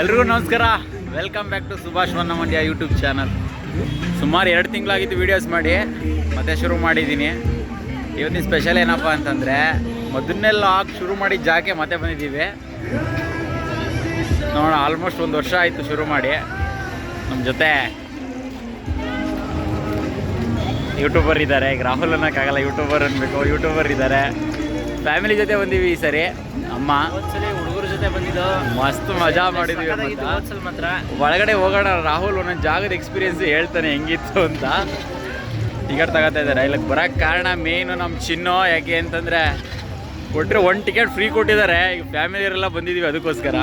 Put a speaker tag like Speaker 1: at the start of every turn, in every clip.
Speaker 1: ಎಲ್ರಿಗೂ ನಮಸ್ಕಾರ. Welcome back to Subhash ವನ್ನ ಮಂಡ್ಯ ಯೂಟ್ಯೂಬ್ ಚಾನಲ್ ಸುಮಾರು ಎರಡು ತಿಂಗಳಾಗಿತ್ತು ವೀಡಿಯೋಸ್ ಮಾಡಿ, ಮತ್ತೆ ಶುರು ಮಾಡಿದ್ದೀನಿ. ಇವತ್ತಿನ ಸ್ಪೆಷಲ್ ಏನಪ್ಪ ಅಂತಂದರೆ, ಮೊದಲನೆಲ್ಲ ಹಾಕಿ ಶುರು ಮಾಡಿದ ಜಾಕೆ ಮತ್ತೆ ಬಂದಿದ್ದೀವಿ. ನೋಡೋಣ ಆಲ್ಮೋಸ್ಟ್ ಒಂದು ವರ್ಷ ಆಯಿತು ಶುರು ಮಾಡಿ. ನಮ್ಮ ಜೊತೆ ಯೂಟ್ಯೂಬರ್ ಇದ್ದಾರೆ. ಈಗ ರಾಹುಲ್ ಅನ್ನೋಕ್ಕಾಗಲ್ಲ ಯೂಟ್ಯೂಬರ್ ಅನ್ಬೇಕು. ಯೂಟ್ಯೂಬರ್ ಇದ್ದಾರೆ. ಫ್ಯಾಮಿಲಿ ಜೊತೆ ಬಂದೀವಿ ಈ ಸರಿ. ಅಮ್ಮ.
Speaker 2: ಹುಡುಗರ ಜೊತೆ ಬಂದಿದ್ದು.
Speaker 1: ಮಸ್ತ್ ಮಜಾ ಮಾಡಿದ್ವಿ
Speaker 2: ಹೋದ್ಸಲ ಮಾತ್ರ.
Speaker 1: ಒಳಗಡೆ ಹೋಗೋಣ ರಾಹುಲ್ ಒಂದೊಂದು ಜಾಗದ ಎಕ್ಸ್ಪೀರಿಯನ್ಸ್ ಹೇಳ್ತಾನೆ ಹೆಂಗಿತ್ತು ಅಂತ. ಟಿಕೆಟ್ ತಗೋತಾ ಇದ್ದಾರೆ. ಇಲ್ಲಕ್ಕೆ ಬರೋಕ್ಕೆ ಕಾರಣ ಮೇಯ್ನು ನಮ್ಮ ಚಿನ್ನು. ಯಾಕೆ ಅಂತಂದರೆ ಕೊಟ್ಟರೆ ಒಂದು ಟಿಕೆಟ್ ಫ್ರೀ ಕೊಟ್ಟಿದ್ದಾರೆ. ಈಗ ಫ್ಯಾಮಿಲಿಯರೆಲ್ಲ ಬಂದಿದ್ದೀವಿ ಅದಕ್ಕೋಸ್ಕರ.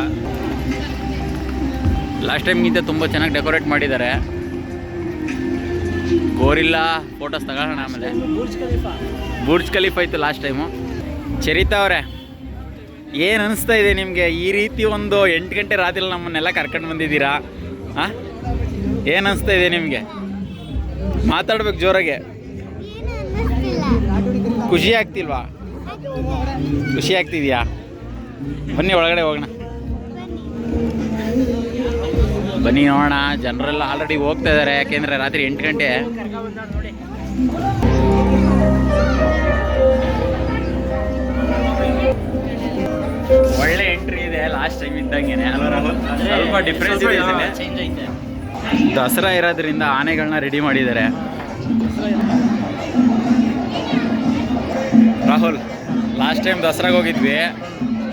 Speaker 1: ಲಾಸ್ಟ್ ಟೈಮ್ಗಿಂತ ತುಂಬ ಚೆನ್ನಾಗಿ ಡೆಕೋರೇಟ್ ಮಾಡಿದ್ದಾರೆ. ಗೋರಿಲ್ಲ ಫೋಟೋಸ್ ತಗೋಣ ಆಮೇಲೆ. Burj Khalifa. ಆಯ್ತು ಲಾಸ್ಟ್ ಟೈಮು ಚರಿತಾ ಅವರೇ. ಏನು ಅನಿಸ್ತಾ ಇದೆ ನಿಮಗೆ? ಈ ರೀತಿ ಒಂದು ಎಂಟು ಗಂಟೆ ರಾತ್ರಿ ನಮ್ಮನ್ನೆಲ್ಲ ಕರ್ಕೊಂಡು ಬಂದಿದ್ದೀರಾ? ಹಾಂ ಏನು ಅನಿಸ್ತಾ ಇದೆ ನಿಮಗೆ? ಮಾತಾಡ್ಬೇಕು ಜೋರಾಗೆ. ಖುಷಿ ಆಗ್ತಿಲ್ವಾ? ಖುಷಿ ಆಗ್ತಿದ್ಯಾ? ಬನ್ನಿ ಒಳಗಡೆ ಹೋಗೋಣ. ಬನ್ನಿ ನೋಡೋಣ. ಜನರೆಲ್ಲ ಆಲ್ರೆಡಿ ಹೋಗ್ತಾ ಇದ್ದಾರೆ. ಯಾಕೆಂದರೆ ರಾತ್ರಿ ಎಂಟು ಗಂಟೆ. ಒಳ್ಳೆ ಎಂಟ್ರಿ ಇದೆ ಲಾಸ್ಟ್ ಟೈಮ್ ಇದ್ದಂಗೆನೆ? ಸ್ವಲ್ಪ ಡಿಫ್ರೆನ್ಸ್ ಇದೆ
Speaker 2: ಚೇಂಜ್ ಐತೆ.
Speaker 1: ದಸರಾ ಇರೋದ್ರಿಂದ ಆನೆಗಳನ್ನ ರೆಡಿ ಮಾಡಿದ್ದಾರೆ. ರಾಹುಲ್ ಲಾಸ್ಟ್ ಟೈಮ್ ದಸರಾಗ ಹೋಗಿದ್ವಿ.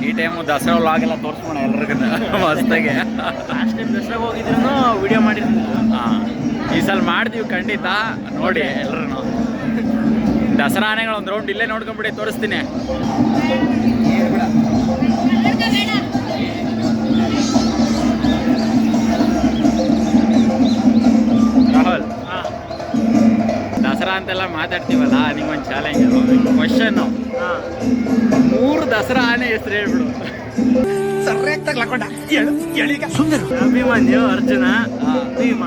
Speaker 1: ಈ ಟೈಮು ದಸರಾ ಆಗಿಲ್ಲ ತೋರಿಸ್ಬೋಣ ಎಲ್ರಿಗೂ ಮಸ್ತಾಗೆ.
Speaker 2: ಲಾಸ್ಟ್ ಟೈಮ್ ದಸರಾಗ ಹೋಗಿದ್ರು ವಿಡಿಯೋ ಮಾಡಿದ್ವಿ
Speaker 1: ಹಾಂ. ಈ ಸಲ ಮಾಡ್ತೀವಿ ಖಂಡಿತ. ನೋಡಿ ಎಲ್ಲರೂ ದಸರಾ ಆನೆಗಳು ಒಂದು ರೌಂಡ್ ಇಲ್ಲೇ ನೋಡ್ಕೊಂಬಿಡಿ ತೋರಿಸ್ತೀನಿ. ಮಾತಾಡ್ತೀವಲ್ಲ ನಿಮ್ಗೊಂದು ಚಾಲೆಂಜ್ ಕ್ವಶನ್ನು
Speaker 2: ಹಾಂ.
Speaker 1: ಮೂರು ದಸರಾ ಆನೆ ಹೆಸರು ಹೇಳ್ಬಿಡು.
Speaker 2: ಅಭಿಮನ್ಯು ಅರ್ಜುನ ಭೀಮ.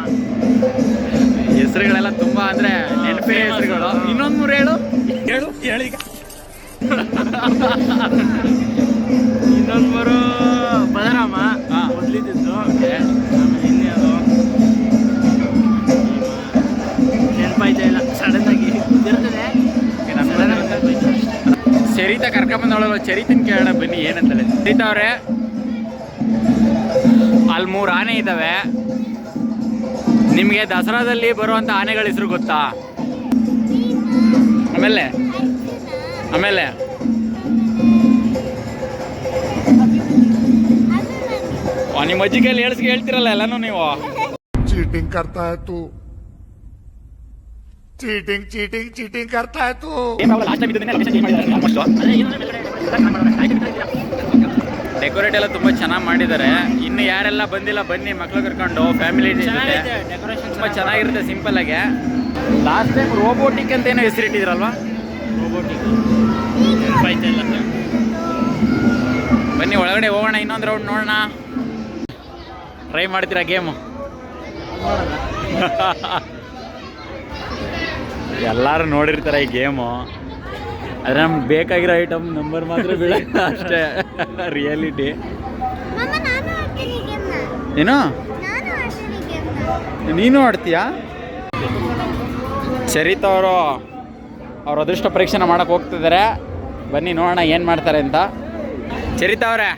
Speaker 1: ಹೆಸರುಗಳೆಲ್ಲ ತುಂಬಾ ಅಂದ್ರೆ ನೆನಪೇ. ಹೆಸರುಗಳು. ಇನ್ನೊಂದ್ ಮೂರು ಹೇಳು.
Speaker 2: ಹೇಳು ಹೇಳೀಗ ಇನ್ನೊಂದ್ ಬರೋ
Speaker 1: ಚರಿತ ಕರ್ಕೊಂಬಂದವಳಲ್ಲ ಚರಿತಿನ ಕೇಳೋಣ ಬನ್ನಿ ಏನಂತಾರೆ ಚರಿತ ಅವ್ರೆ, ಅಲ್ಲಿ ಮೂರು ಆನೆ ಇದ್ದಾವೆ ನಿಮಗೆ ದಸರಾದಲ್ಲಿ ಬರುವಂಥ ಆನೆಗಳ ಹೆಸರು ಗೊತ್ತಾ? ಆಮೇಲೆ ಆಮೇಲೆ. ನಿಮ್ಮ ಅಜ್ಜಿ ಕೈಲಿ ಹೇಳ್ಸ್ಗೆ ಹೇಳ್ತಿರಲ್ಲ ಎಲ್ಲನೂ ನೀವು?
Speaker 3: ಚೀಟಿಂಗ್ ಕರ್ತಾ ಇತ್ತು. तू चीटिंग चीटिंग चीटिंग करता है तू
Speaker 2: ಅದೇ ಇನ್ನೊಂದು ಮೇಲ್ಗಡೆ decorate ಮಾಡೋಣ. ಆಯ್ತು, ಬಿಟ್ಟಿದ್ದೀರಾ?
Speaker 1: ಡೆಕೋರೇಟ್ ಎಲ್ಲ ತುಂಬಾ ಚೆನ್ನಾಗಿ ಮಾಡಿದ್ದಾರೆ ಇನ್ನು ಯಾರೆಲ್ಲ ಬಂದಿಲ್ಲ ಬನ್ನಿ ಮಕ್ಳು ಕರ್ಕೊಂಡು ಫ್ಯಾಮಿಲಿ ಜೊತೆ
Speaker 2: ಚೆನ್ನಾಗೈತೆ ಡೆಕೋರೇಷನ್
Speaker 1: ತುಂಬಾ ಚೆನ್ನಾಗಿರುತ್ತೆ ಸಿಂಪಲ್ ಆಗಿ ಲಾಸ್ಟ್ ಟೈಮ್ ರೋಬೋಟಿಕ್ ಅಂತ ಏನೋ ಹೆಸರಿಟ್ಟಿದ್ರಲ್ವಾ
Speaker 2: ರೋಬೋಟಿಕ್ ನೆನಪಾಯ್ತಾ ಇಲ್ಲ
Speaker 1: ಬನ್ನಿ ಒಳಗಡೆ ಹೋಗೋಣ ಇನ್ನೊಂದು ರೌಂಡ್ ನೋಡೋಣ ಟ್ರೈ ಮಾಡ್ತೀರಾ ಗೇಮು ಎಲ್ಲರೂ ನೋಡಿರ್ತಾರೆ ಈ ಗೇಮು. ಆದರೆ ನಮ್ಗೆ ಬೇಕಾಗಿರೋ ಐಟಮ್ ನಂಬರ್ ಮಾತ್ರ ಬೀಳಲ್ಲ ಅಷ್ಟೇ. ರಿಯಾಲಿಟಿ
Speaker 4: ಮಮ್ಮ ನಾನು ಆಡ್ತೀನಿ ಗೇಮ್ನ.
Speaker 1: ಏನು?
Speaker 4: ನಾನು ಆಡ್ತೀನಿ ಗೇಮ್ನ.
Speaker 1: ನೀನು ಆಡ್ತೀಯಾ? ಚರಿತ್ ಅವರು ಅವ್ರ ಅದೃಷ್ಟ ಪರೀಕ್ಷೆನ ಮಾಡಕ್ಕೆ ಹೋಗ್ತಿದ್ದಾರೆ ಬನ್ನಿ ನೋಡೋಣ ಏನು ಮಾಡ್ತಾರೆ ಅಂತ. ಚರಿತ ಅವರೇ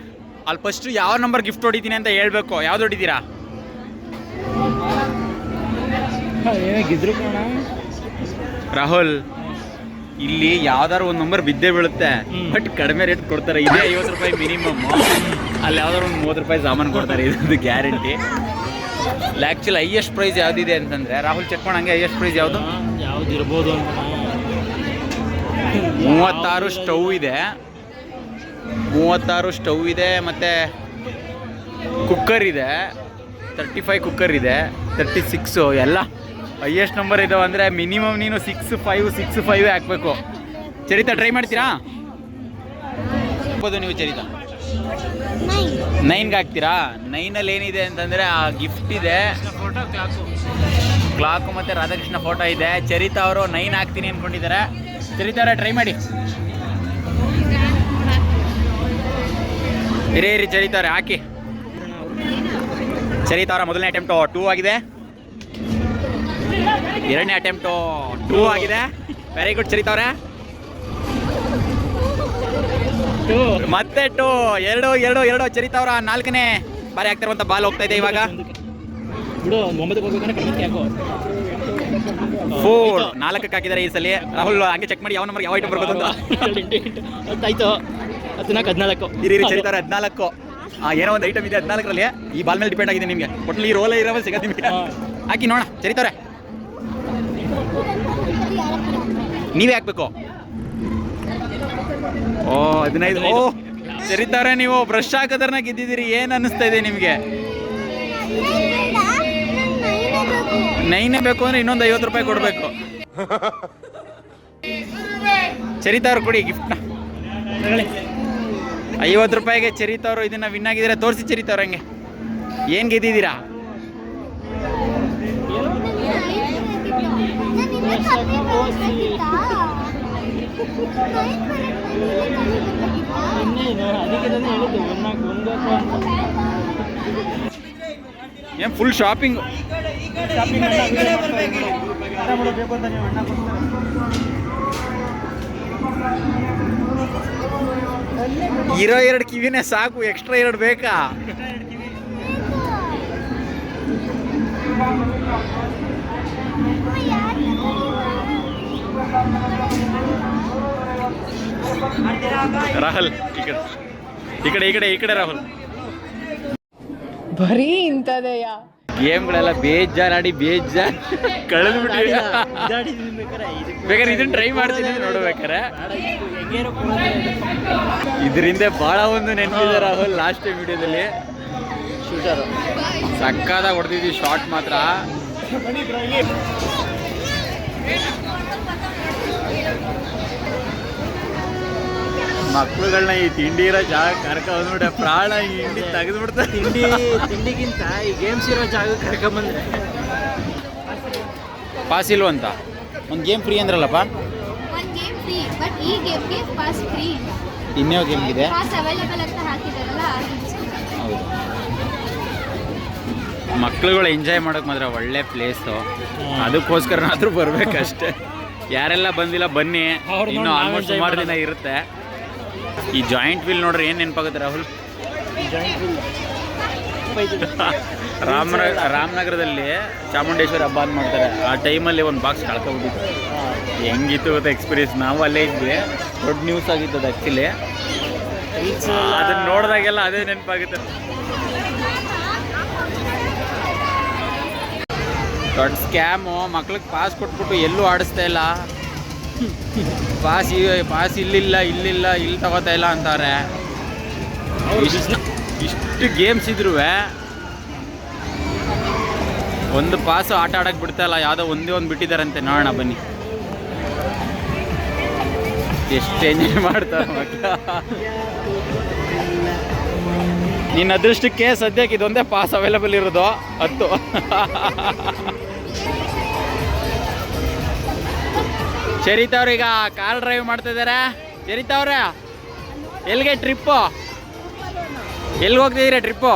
Speaker 1: ಅಲ್ಲಿ ಫಸ್ಟು ಯಾವ ನಂಬರ್ ಗಿಫ್ಟ್ ಹೊಡಿತೀನಿ ಅಂತ ಹೇಳ್ಬೇಕು. ಯಾವ್ದು ಹೊಡಿತೀರಾ? ರಾಹುಲ್ ಇಲ್ಲಿ ಯಾವ್ದಾದ್ರು ಒಂದು ನಂಬರ್ ಬಿದ್ದೇ ಬೀಳುತ್ತೆ. ಬಟ್ ಕಡಿಮೆ ರೇಟ್ ಕೊಡ್ತಾರೆ. ಇದೇ ಐವತ್ತು ರೂಪಾಯಿ ಮಿನಿಮಮ್ ಅಲ್ಲಿ ಯಾವ್ದಾದ್ರು ಒಂದು ಮೂವತ್ತು ರೂಪಾಯಿ ಸಾಮಾನು ಕೊಡ್ತಾರೆ. ಇದು ಗ್ಯಾರಂಟಿ ಆ್ಯಕ್ಚುಲಿ ಹೈಯೆಸ್ಟ್ ಪ್ರೈಸ್ ಯಾವ್ದಿದೆ ಅಂತಂದ್ರೆ ರಾಹುಲ್ ಚೆಕ್ ಮಾಡಂಗೆ ಹೈಯೆಸ್ಟ್ ಪ್ರೈಸ್ ಯಾವುದು?
Speaker 2: ಯಾವ್ದು ಇರ್ಬೋದು
Speaker 1: ಮೂವತ್ತಾರು ಸ್ಟವ್ ಇದೆ. ಮೂವತ್ತಾರು ಸ್ಟವ್ ಇದೆ ಮತ್ತು ಕುಕ್ಕರ್ ಇದೆ. ತರ್ಟಿ ಫೈವ್ ಕುಕ್ಕರ್ ಇದೆ. ತರ್ಟಿ ಸಿಕ್ಸು ಎಲ್ಲ. ಹೈಯೆಸ್ಟ್ ನಂಬರ್ ಇದಾವೆ ಅಂದರೆ ಮಿನಿಮಮ್ ನೀನು ಸಿಕ್ಸ್ ಫೈವ್ ಸಿಕ್ಸ್ ಫೈವ್ ಹಾಕಬೇಕು. ಚರಿತಾ ಟ್ರೈ ಮಾಡ್ತೀರಾ? ನೀವು ಚರಿತಾ.
Speaker 4: ನೈನ್
Speaker 1: ನೈನ್ಗೆ ಹಾಕ್ತೀರಾ? ನೈನಲ್ಲಿ ಏನಿದೆ ಅಂತಂದರೆ ಆ ಗಿಫ್ಟ್ ಇದೆ.
Speaker 2: ಕ್ಲಾಕು
Speaker 1: ಮತ್ತು ರಾಧಾಕೃಷ್ಣ ಫೋಟೋ ಇದೆ. ಚರಿತಾ ಅವರು ನೈನ್ ಹಾಕ್ತೀನಿ ಅಂದ್ಕೊಂಡಿದ್ದಾರೆ ಚರಿತಾ ಅವರೇ ಟ್ರೈ ಮಾಡಿ. ಇರಿ ಇರಿ, ಚರಿತಾ ಅವರೇ, ಹಾಕಿ. ಚರಿತಾ ಅವರ ಮೊದಲನೇ ಅಟೆಂಪ್ಟು ಟೂ ಆಗಿದೆ. ಎರಡನೇ ಅಟೆಂಪ್ಟು ಟೂ ಆಗಿದೆ. ವೆರಿ ಗುಡ್ ಚರಿತವ್ರೆ ಮತ್ತೆ ಟು ಎರಡು ಎರಡು ಎರಡು ಚರಿತವ್ರ ನಾಲ್ಕನೇ ಬಾರಿ ಆಗ್ತಿರುವಂತ ಬಾಲ್ ಹೋಗ್ತಾ ಇದೆ ಇವಾಗ. ಫೋರ್ ನಾಲ್ಕಕ್ಕೆ ಹಾಕಿದ್ದಾರೆ ಈ ಸಲ. ರಾಹುಲ್ ಹಂಗೆ ಚೆಕ್ ಮಾಡಿ ಯಾವ ನಂಬರ್ ಯಾವ ಐಟಮ್ ಬರ್ಬೋದು
Speaker 2: ಹದಿನಾಲ್ಕು ಹದಿನಾಲ್ಕು.
Speaker 1: ಇರಿ ಚರಿತಾರೆ ಹದಿನಾಲ್ಕು. ಏನೋ ಒಂದು ಐಟಮ್ ಇದೆ ಹದಿನಾಲ್ಕರಲ್ಲಿ. ಈ ಬಾಲ್ ಮೇಲೆ ಡಿಪೆಂಡ್ ಆಗಿದೆ ನಿಮಗೆ. ಒಟ್ಟಲ್ಲಿ ಈ ರೋಲೇ ಇರೋ ಸಿಗತ್ತೆ ನಿಮಗೆ. ಹಾಕಿ ನೋಡೋಣ ಚರಿತಾರೆ ನೀವೇ ಹಾಕ್ಬೇಕು? ಓ, ಹದಿನೈದು. ಓ ಚರಿತಾರೆ ನೀವು. ಬ್ರಷ್ ಹಾಕೋದ್ರನ್ನ ಗೆದ್ದಿದ್ದೀರಿ. ಏನ್ ಅನ್ನಿಸ್ತಾ ಇದೆ ನಿಮಗೆ? ನೈನೇ ಬೇಕು ಅಂದ್ರೆ ಇನ್ನೊಂದು ಐವತ್ತು ರೂಪಾಯಿ ಕೊಡಬೇಕು. ಚರಿತಾವ್ರು ಕೊಡಿ ಗಿಫ್ಟ್ನ ಐವತ್ತು ರೂಪಾಯಿಗೆ ಚರಿತಾವ್ರು ಇದನ್ನ ವಿನ್ ಆಗಿದ್ರೆ ತೋರಿಸಿ ಚರಿತವ್ರು ಹಂಗೆ. ಏನು ಗೆದ್ದಿದ್ದೀರಾ?
Speaker 2: ಇನ್ನೇನು
Speaker 1: ನಾನು ಫುಲ್ ಶಾಪಿಂಗ್ ಇರೋ ಎರಡು ಕಿವಿನೇ ಸಾಕು ಎಕ್ಸ್ಟ್ರಾ ಎರಡು ಬೇಕಾ? ರಾಹುಲ್ ಈ ಕಡೆ. ಈ ಕಡೆ ಈ ಕಡೆ ಈ ಕಡೆ ರಾಹುಲ್.
Speaker 5: ಬರೀ ಇಂಥದೆಯಾ?
Speaker 1: ಗೇಮ್ಗಳೆಲ್ಲ ಬೇಜಾರಾಡಿ ಬೇಜಾರ್. ಕಳೆದು ಬಿಟ್ಟಿ ಬೇಕಾದ್ರೆ ಇದನ್ನ ಟ್ರೈ ಮಾಡ್ತೀನಿ ನೋಡ್ಬೇಕಾರೆ ಇದರಿಂದ ಬಹಳ ಒಂದು ನೆನಪಿದೆ ರಾಹುಲ್ ಲಾಸ್ಟ್ ವಿಡಿಯೋದಲ್ಲಿ. ಸಕ್ಕದಾಗಿ ಹೊಡೆದಿದ್ವಿ ಶಾರ್ಟ್ ಮಾತ್ರ. ಮಕ್ಳುಗಳನ್ನ ಈ ತಿಂಡಿ ಇರೋ ಜಾಗ ಕರ್ಕ ಪ್ರಾಣ ಈ ಹಿಂಡಿ ತೆಗೆದ್ಬಿಡ್ತಾರೆ
Speaker 2: ತಿಂಡಿ ತಿಂಡಿಗಿಂತ ಈ ಗೇಮ್ಸ್ ಇರೋ ಜಾಗ ಕರ್ಕೊಂಬಂದ್ರೆ
Speaker 1: ಪಾಸ್ ಇಲ್ವಂತ ಒಂದು ಗೇಮ್ ಫ್ರೀ ಅಂದ್ರಲ್ಲಪ್ಪ
Speaker 4: ಇನ್ಯಾವ ಗೇಮ್ ಫ್ರೀ ಬಟ್ ಈ ಗೇಮ್ಗೆ ಪಾಸ್ ಫ್ರೀ ಇಲ್ಲ
Speaker 1: ಇನ್ನೇ ಗೇಮ್ ಇದೆ
Speaker 4: ಪಾಸ್ ಅವೈಲೇಬಲ್ ಅಂತ ಹಾಕಿದಾರಲ್ಲ
Speaker 1: ಮಕ್ಳುಗಳು ಎಂಜಾಯ್ ಮಾಡೋಕೆ ಮಾತ್ರ ಒಳ್ಳೆ ಪ್ಲೇಸು ಅದಕ್ಕೋಸ್ಕರ ಆದರೂ ಬರಬೇಕಷ್ಟೆ. ಯಾರೆಲ್ಲ ಬಂದಿಲ್ಲ ಬನ್ನಿ. ಇನ್ನು ಆಲ್ಮೋಸ್ಟ್ ಸುಮಾರು ದಿನ ಇರುತ್ತೆ. ಈ ಜಾಯಿಂಟ್ ವಿಲ್ ನೋಡ್ರಿ ಏನು ನೆನಪಾಗುತ್ತೆ ರಾಹುಲ್? ರಾಮನ ರಾಮನಗರದಲ್ಲಿ ಚಾಮುಂಡೇಶ್ವರಿ ಹಬ್ಬ ಅಂತ ಮಾಡ್ತಾರೆ. ಆ ಟೈಮಲ್ಲಿ ಒಂದು ಬಾಕ್ಸ್ ಕಳ್ಕೊಬಿಟ್ಟಿತ್ತು ಹೆಂಗಿತ್ತು ಗೊತ್ತಾ ಎಕ್ಸ್ಪೀರಿಯನ್ಸ್ ನಾವು ಅಲ್ಲೇ ಇದ್ವಿ. ದೊಡ್ಡ ನ್ಯೂಸ್ ಆಗಿತ್ತು ಅದು ಆ್ಯಕ್ಚುಲಿ ಅದನ್ನ ನೋಡಿದಾಗೆಲ್ಲ ಅದೇ ನೆನಪಾಗುತ್ತೆ. ದೊಡ್ಡ ಸ್ಕ್ಯಾಮು ಮಕ್ಳಿಗೆ ಪಾಸ್ ಕೊಟ್ಬಿಟ್ಟು ಎಲ್ಲೂ ಆಡಿಸ್ತಾ ಇಲ್ಲ. ಪಾಸ್ ಪಾಸ್ ಇಲ್ಲಿಲ್ಲ ಇಲ್ಲಿಲ್ಲ ಇಲ್ಲಿ ತಗೋತಾ ಇಲ್ಲ ಅಂತಾರೆ. ಇಷ್ಟು ಗೇಮ್ಸ್ ಇದ್ರು ಒಂದು ಪಾಸು ಆಟ ಆಡಕ್ಕೆ ಬಿಡ್ತಾ ಇಲ್ಲ. ಯಾವುದೋ ಒಂದೇ ಒಂದು ಬಿಟ್ಟಿದ್ದಾರಂತೆ ನೋಡೋಣ ಬನ್ನಿ. ಎಷ್ಟು ಎಂಜಾಯ್ ಮಾಡ್ತಾರೆ ಮಕ್ಕಳು ನಿನ್ನ ಅದೃಷ್ಟಕ್ಕೆ ಸದ್ಯಕ್ಕೆ ಇದೊಂದೇ ಪಾಸ್ ಅವೈಲೇಬಲ್ ಇರೋದು, ಹತ್ತು. ಚರಿತಾ ಈಗ ಕಾರ್ ಡ್ರೈವ್ ಮಾಡ್ತಾ ಇದ್ದಾರೆ ಚರಿತಾ ಅವ್ರೆ, ಎಲ್ಲಿಗೆ ಟ್ರಿಪ್ಪು ಎಲ್ಲಿಗೆ ಹೋಗ್ತಿದ್ದೀರಾ ಟ್ರಿಪ್ಪು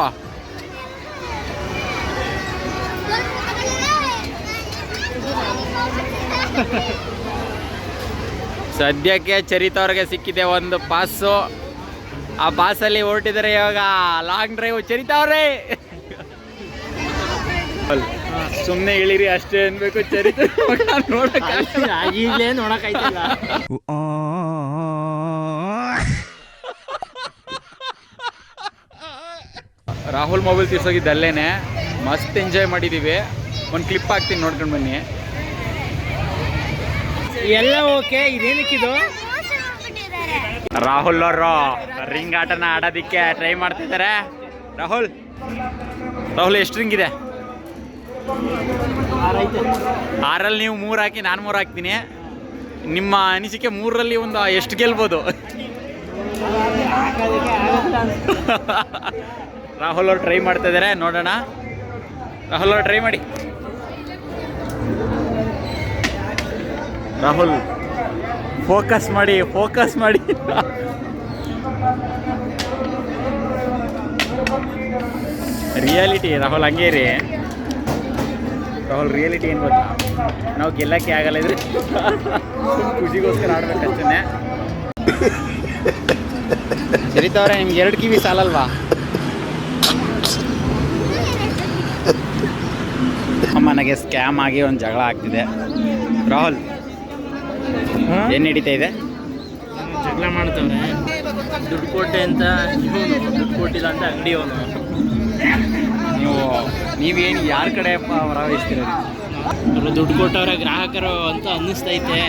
Speaker 1: ಸದ್ಯಕ್ಕೆ ಚರಿತಾ ಅವ್ರಿಗೆ ಸಿಕ್ಕಿದೆ ಒಂದು ಪಾಸು ಆ ಬಾಸಲ್ಲಿ ಹೊರಟಿದ್ದಾರೆ ಇವಾಗ ಲಾಂಗ್ ಡ್ರೈವ್ ಚರಿತಾವ್ರೆ ಸುಮ್ಮನೆ ಇಳಿರಿ ಅಷ್ಟೇ ಅನ್ಬೇಕು ಚರಿತಾ ನೋಡಕ್ಕೆ
Speaker 2: ಈಗಲೇ ನೋಡಕ್ಕಾಯ್ತಿಲ್ಲ
Speaker 1: ರಾಹುಲ್ ಮೊಬೈಲ್ ತೀರ್ಸೋಗಿದ್ದು ಅಲ್ಲೇನೆ ಮಸ್ತ್ ಎಂಜಾಯ್ ಮಾಡಿದ್ದೀವಿ ಒಂದು ಕ್ಲಿಪ್ ಹಾಕ್ತೀನಿ ನೋಡ್ಕೊಂಡು ಬನ್ನಿ.
Speaker 2: ಎಲ್ಲ ಓಕೆ ಇದೇನಕ್ಕಿದು
Speaker 1: ರಾಹುಲ್ ಅವರು ರಿಂಗ್ ಆಟನ ಆಡೋದಿಕ್ಕೆ ಟ್ರೈ ಮಾಡ್ತಿದ್ದಾರೆ. ರಾಹುಲ್ ರಾಹುಲ್, ಎಷ್ಟು ರಿಂಗ್ ಇದೆ? ಆರಲ್ಲಿ ನೀವು ಮೂರು ಹಾಕಿ, ನಾನು ಮೂರು ಹಾಕ್ತೀನಿ. ನಿಮ್ಮ ಅನಿಸಿಕೆ ಮೂರರಲ್ಲಿ ಒಂದು ಎಷ್ಟು ಗೆಲ್ಬೋದು. ರಾಹುಲ್ ಅವ್ರು ಟ್ರೈ ಮಾಡ್ತಾ ಇದ್ದಾರೆ ನೋಡೋಣ. ರಾಹುಲ್ ಅವ್ರು ಟ್ರೈ ಮಾಡಿ. ರಾಹುಲ್ ಫೋಕಸ್ ಮಾಡಿ ಫೋಕಸ್ ಮಾಡಿ. ರಿಯಾಲಿಟಿ ರಾಹುಲ್ ಹಂಗೆ ರೀ ರಾಹುಲ್ ರಿಯಾಲಿಟಿ ಏನು ಗೊತ್ತಾ? ನಾವು ಗೆಲ್ಲಕ್ಕೆ ಆಗಲ್ಲ ಇದ್ರೆ. ಖುಷಿಗೋಸ್ಕರ ಆಡ್ಬೇಕಷ್ಟೇ ಸರಿತವ್ರೆ ನಿಮ್ಗೆ ಎರಡು ಕಿವಿ ಸಾಲಲ್ವಾ? ನನಗೆ ಸ್ಕ್ಯಾಮ್ ಆಗಿ ಒಂದು ಜಗಳ ಆಗ್ತಿದೆ. ರಾಹುಲ್ ಏನು ನಡೀತಾ ಇದೆ?
Speaker 2: ಜಗಳ ಮಾಡ್ತವ್ರೆ. ದುಡ್ಡು ಕೊಟ್ಟೆ ಅಂತ ದುಡ್ಡು ಕೊಟ್ಟಿಲ್ಲ ಅಂತ ಅಂಗಡಿ ಅವನು.
Speaker 1: ನೀವು ನೀವೇನು ಯಾರ ಕಡೆ ಹೊರವಹಿಸ್ತಿರೋದು
Speaker 2: ಅವರು ದುಡ್ಡು ಕೊಟ್ಟವ್ರೆ ಗ್ರಾಹಕರು ಅಂತ ಅನ್ನಿಸ್ತೈತೆ.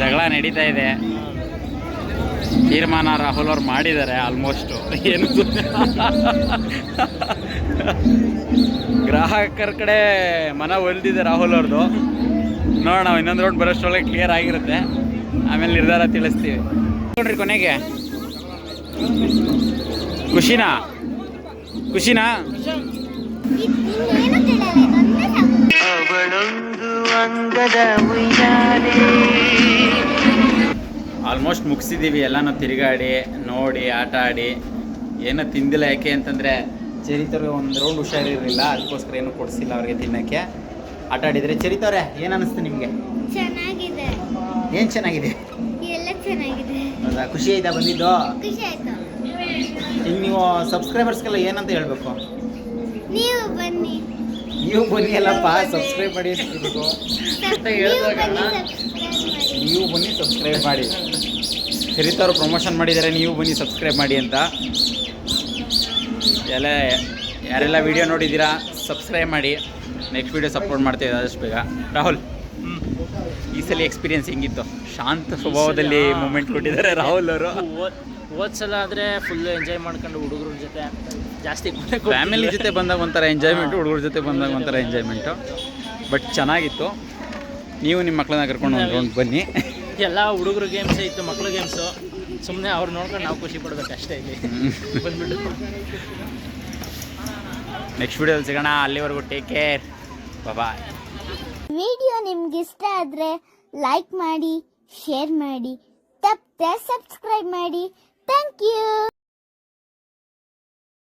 Speaker 1: ಜಗಳ ನಡೀತಾ ಇದೆ. ತೀರ್ಮಾನ ರಾಹುಲ್ ಅವ್ರು ಮಾಡಿದ್ದಾರೆ ಆಲ್ಮೋಸ್ಟು ಏನು ಗ್ರಾಹಕರ ಕಡೆ ಮನ ಒಲ್ದಿದೆ ರಾಹುಲ್ ಅವ್ರದ್ದು ನೋಡೋಣ, ಇನ್ನೊಂದು ರೋಡ್ ಬರೋಷ್ಟರೊಳಗೆ ಕ್ಲಿಯರ್ ಆಗಿರುತ್ತೆ. ಆಮೇಲೆ ನಿರ್ಧಾರ ತಿಳಿಸ್ತೀವಿ. ನೋಡ್ರಿ ಕೊನೆಗೆ. ಖುಷಿನಾ? ಖುಷಿನಾ?
Speaker 4: ಇದೊಂದೇ ಸಾಕು.
Speaker 1: ಆಲ್ಮೋಸ್ಟ್ ಮುಗಿಸಿದ್ದೀವಿ ಎಲ್ಲನೂ ತಿರುಗಾಡಿ ನೋಡಿ ಆಟ ಆಡಿ. ಏನೂ ತಿಂದಿಲ್ಲ ಯಾಕೆ ಅಂತಂದರೆ ಚರಿತವ್ರಿಗೆ ಒಂದು ರೌಂಡ್ ಹುಷಾರಿರಲಿಲ್ಲ ಅದಕ್ಕೋಸ್ಕರ ಏನು ಕೊಡಿಸಿಲ್ಲ ಅವ್ರಿಗೆ ತಿನ್ನೋಕ್ಕೆ. ಆಟ ಆಡಿದರೆ ಚರಿತವ್ರೆ ಏನು ಅನ್ನಿಸ್ತು ನಿಮಗೆ?
Speaker 4: ಚೆನ್ನಾಗಿದೆ.
Speaker 1: ಏನು ಚೆನ್ನಾಗಿದೆ?
Speaker 4: ಎಲ್ಲ ಚೆನ್ನಾಗಿದೆ.
Speaker 1: ಹೌದಾ? ಖುಷಿ ಆಯ್ತಾ ಬಂದಿದ್ದು?
Speaker 4: ಖುಷಿ ಆಯ್ತು.
Speaker 1: ಈಗ ನೀವು ಸಬ್ಸ್ಕ್ರೈಬರ್ಸ್ಗೆಲ್ಲ ಏನಂತ ಹೇಳಬೇಕು?
Speaker 4: ನೀವು ಬನ್ನಿ.
Speaker 1: ನೀವು ಬನ್ನಿ ಅಲ್ಲಪ್ಪ ಸಬ್ಸ್ಕ್ರೈಬ್ ಮಾಡಿ ಅಂತ ಹೇಳಿದಾಗಲ್ಲ
Speaker 4: ನೀವು ಬನ್ನಿ ಸಬ್ಸ್ಕ್ರೈಬ್ ಮಾಡಿ.
Speaker 1: ಚರಿತವ್ರು ಪ್ರಮೋಷನ್ ಮಾಡಿದ್ದಾರೆ ನೀವು ಬನ್ನಿ ಸಬ್ಸ್ಕ್ರೈಬ್ ಮಾಡಿ ಅಂತ. ಎಲ್ಲ ಯಾರೆಲ್ಲ ವಿಡಿಯೋ ನೋಡಿದ್ದೀರಾ ಸಬ್ಸ್ಕ್ರೈಬ್ ಮಾಡಿ. ನೆಕ್ಸ್ಟ್ ವಿಡಿಯೋ ಸಪೋರ್ಟ್ ಮಾಡ್ತೀವಿ ಆದಷ್ಟು ಬೇಗ. ರಾಹುಲ್ ಈ ಸಲ ಎಕ್ಸ್ಪೀರಿಯನ್ಸ್ ಹೆಂಗಿತ್ತು? ಶಾಂತ ಸ್ವಭಾವದಲ್ಲಿ ಮೂಮೆಂಟ್ ಕೊಟ್ಟಿದ್ದಾರೆ ರಾಹುಲ್ ಅವರು.
Speaker 2: ಹೋದ್ಸಲ ಆದರೆ ಫುಲ್ ಎಂಜಾಯ್ ಮಾಡ್ಕೊಂಡು ಹುಡುಗರ ಜೊತೆ ಜಾಸ್ತಿ
Speaker 1: ಫ್ಯಾಮಿಲಿ ಜೊತೆ ಬಂದಾಗ ಒಂಥರ ಎಂಜಾಯ್ಮೆಂಟು ಹುಡುಗರ ಜೊತೆ ಬಂದಾಗ ಒಂಥರ ಎಂಜಾಯ್ಮೆಂಟು ಬಟ್ ಚೆನ್ನಾಗಿತ್ತು. ನೀವು ನಿಮ್ಮ ಮಕ್ಕಳನ್ನ ಕರ್ಕೊಂಡು ಒಂದು ರೌಂಡ್ ಬನ್ನಿ.
Speaker 2: ಎಲ್ಲ ಹುಡುಗರು ಗೇಮ್ಸ್ ಇತ್ತು ಮಕ್ಕಳು ಗೇಮ್ಸು ಸುಮ್ಮನೆ ಅವ್ರು ನೋಡ್ಕೊಂಡು ನಾವು ಖುಷಿ ಪಡ್ಬೇಕು ಅಷ್ಟೇ ಇಲ್ಲಿ. ಬಂದ್ಬಿಟ್ಟು.
Speaker 1: ನೆಕ್ಸ್ಟ್ ವಿಡಿಯೋ ಸಿಗೋಣ. ಅಲ್ಲಿವರೆಗೂ ಟೇಕ್ ಕೇರ್ ಬಾಯ್
Speaker 4: ವಿಡಿಯೋ ನಿಮ್ಗೆ ಇಷ್ಟ ಆದರೆ ಲೈಕ್ ಮಾಡಿ ಶೇರ್ ಮಾಡಿ ತಪ್ಪದೆ ಸಬ್ಸ್ಕ್ರೈಬ್ ಮಾಡಿ. Thank you